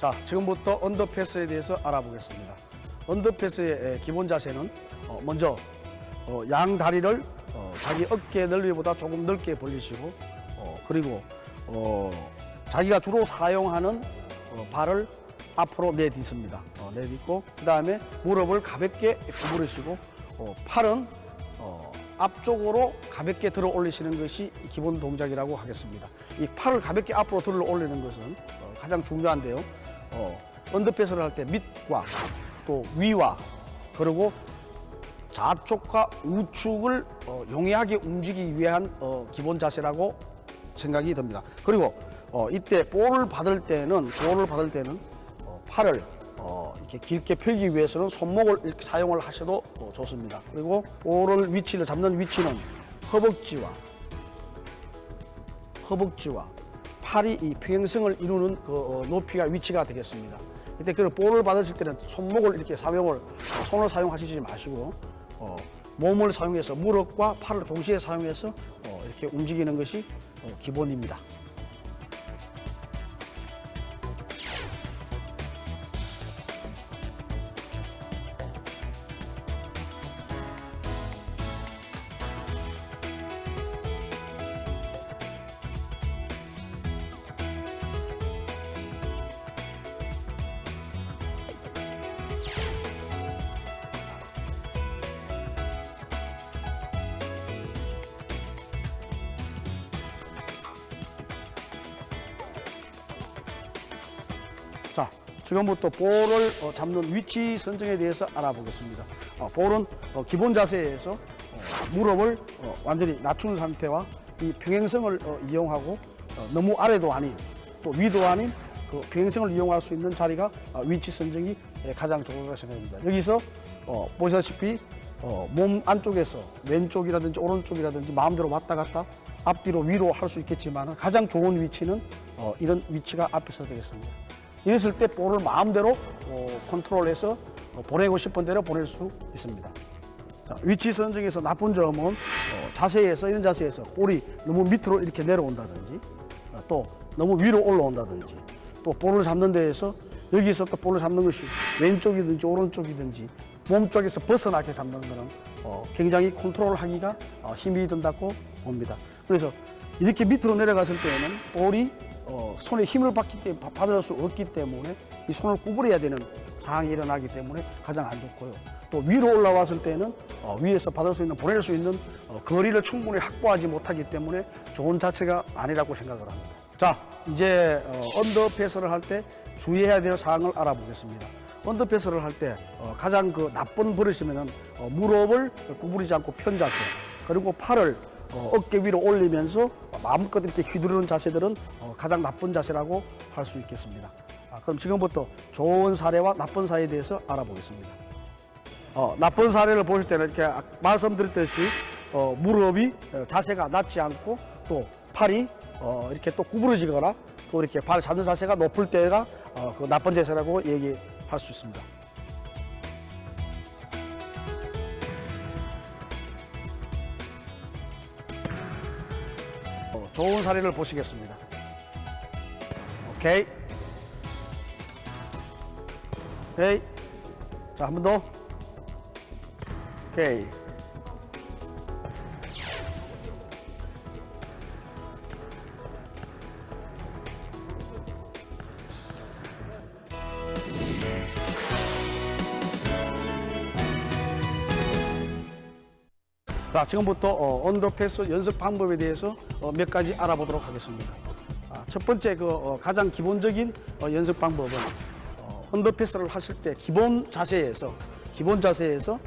자, 지금부터 언더패스에 대해서 알아보겠습니다. 언더패스의 에, 기본 자세는 어, 먼저 어, 양 다리를 어, 자기 어깨 넓이보다 조금 넓게 벌리시고 어, 그리고 어, 자기가 주로 사용하는 어, 발을 앞으로 내딛습니다. 어, 내딛고 그 다음에 무릎을 가볍게 구부리시고 어, 팔은 어, 앞쪽으로 가볍게 들어 올리시는 것이 기본 동작이라고 하겠습니다. 이 팔을 가볍게 앞으로 들어 올리는 것은 어, 가장 중요한데요. 어, 언더패스를 할 때 밑과 또 위와 그리고 좌측과 우측을 어, 용이하게 움직이기 위한 어, 기본 자세라고 생각이 듭니다. 그리고 어, 이때 볼을 받을 때는 볼을 받을 때는 어, 팔을 어, 이렇게 길게 펴기 위해서는 손목을 이렇게 사용을 하셔도 어, 좋습니다. 그리고 볼을 위치를 잡는 위치는 허벅지와 허벅지와 팔이 이 평행성을 이루는 그 어, 높이가 위치가 되겠습니다. 이때 그 볼을 받으실 때는 손목을 이렇게 사용을 어, 손을 사용하시지 마시고 어, 몸을 사용해서 무릎과 팔을 동시에 사용해서 어, 이렇게 움직이는 것이 어, 기본입니다. 자, 지금부터 볼을 어, 잡는 위치 선정에 대해서 알아보겠습니다. 어, 볼은 어, 기본 자세에서 어, 무릎을 어, 완전히 낮춘 상태와 이 평행성을 어, 이용하고 어, 너무 아래도 아닌 또 위도 아닌 그 평행성을 이용할 수 있는 자리가 어, 위치 선정이 예, 가장 좋다고 생각합니다. 여기서 어, 보시다시피 어, 몸 안쪽에서 왼쪽이라든지 오른쪽이라든지 마음대로 왔다 갔다 앞뒤로 위로 할 수 있겠지만 가장 좋은 위치는 어, 이런 위치가 앞에서 되겠습니다. 이랬을 때 볼을 마음대로 어, 컨트롤해서 어, 보내고 싶은 대로 보낼 수 있습니다. 자, 위치 선정에서 나쁜 점은 어, 자세에서 이런 자세에서 볼이 너무 밑으로 이렇게 내려온다든지 어, 또 너무 위로 올라온다든지 또 볼을 잡는 데에서 여기서 또 볼을 잡는 것이 왼쪽이든지 오른쪽이든지 몸 쪽에서 벗어나게 잡는 것은 어, 굉장히 컨트롤하기가 어, 힘이 든다고 봅니다. 그래서 이렇게 밑으로 내려갔을 때에는 볼이 어, 손에 힘을 받기 때문에 받을 수 없기 때문에 이 손을 구부려야 되는 상황이 일어나기 때문에 가장 안 좋고요. 또 위로 올라왔을 때는 어, 위에서 받을 수 있는 보낼 수 있는 어, 거리를 충분히 확보하지 못하기 때문에 좋은 자체가 아니라고 생각을 합니다. 자, 이제 어, 언더 패스를 할 때 주의해야 될 사항을 알아보겠습니다. 언더 패스를 할 때 어, 가장 그 나쁜 버릇이면은 어, 무릎을 구부리지 않고 편 자세 그리고 팔을 어, 어깨 위로 올리면서 마음껏 이렇게 휘두르는 자세들은 어, 가장 나쁜 자세라고 할 수 있겠습니다. 아, 그럼 지금부터 좋은 사례와 나쁜 사례에 대해서 알아보겠습니다. 어, 나쁜 사례를 보실 때는 이렇게 아- 말씀드렸듯이 어, 무릎이 어, 자세가 낮지 않고 또 팔이 어, 이렇게 또 구부러지거나 또 이렇게 발 잡는 자세가 높을 때가 어, 그 나쁜 자세라고 얘기할 수 있습니다. 좋은 사례를 보시겠습니다. 오케이. 오케이. 자, 한 번 더. 오케이. 자, 지금부터 어, 언더패스 연습 방법에 대해서 어, 몇 가지 알아보도록 하겠습니다. 아, 첫 번째 그 어, 가장 기본적인 어, 연습 방법은 어, 언더패스를 하실 때 기본 자세에서 기본 자세에서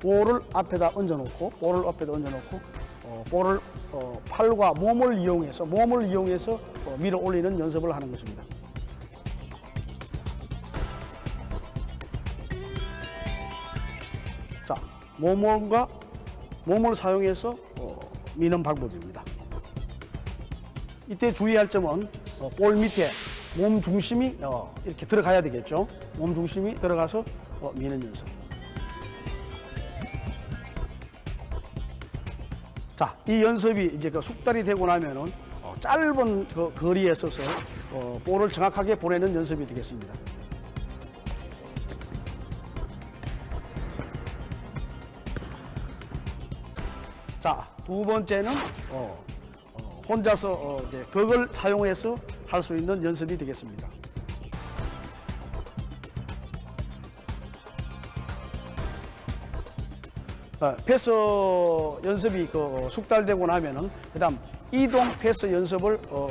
볼을 앞에다 얹어놓고 볼을 앞에다 얹어놓고 어, 볼을 어, 팔과 몸을 이용해서 몸을 이용해서 어, 밀어 올리는 연습을 하는 것입니다. 자, 몸과 몸을 사용해서 어, 미는 방법입니다. 이때 주의할 점은 어, 볼 밑에 몸 중심이 어, 이렇게 들어가야 되겠죠. 몸 중심이 들어가서 어, 미는 연습. 자, 이 연습이 이제 그 숙달이 되고 나면은 어, 짧은 그 거리에 서서 어, 볼을 정확하게 보내는 연습이 되겠습니다. 두 번째는 어, 어, 혼자서 어, 이제 그걸 사용해서 할 수 있는 연습이 되겠습니다. 어, 패스 연습이 그 숙달되고 나면은 그다음 이동 패스 연습을 어,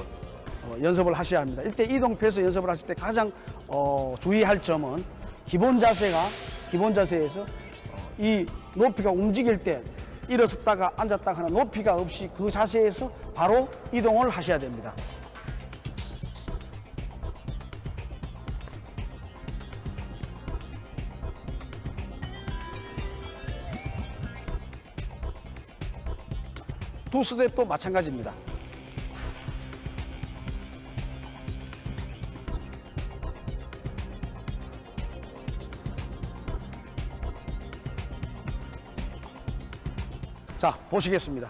어, 연습을 하셔야 합니다. 이때 이동 패스 연습을 하실 때 가장 어, 주의할 점은 기본 자세가 기본 자세에서 어, 이 높이가 움직일 때 일어섰다가 앉았다가 하는 높이가 없이 그 자세에서 바로 이동을 하셔야 됩니다. 두 스텝도 마찬가지입니다. 자, 보시겠습니다.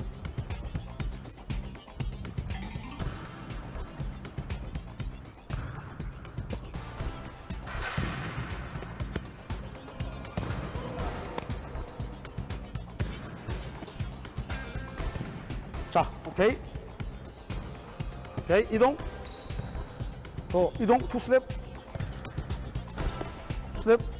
자, 오케이. 오케이, 이동. 더 이동, 투. 스텝. 스텝.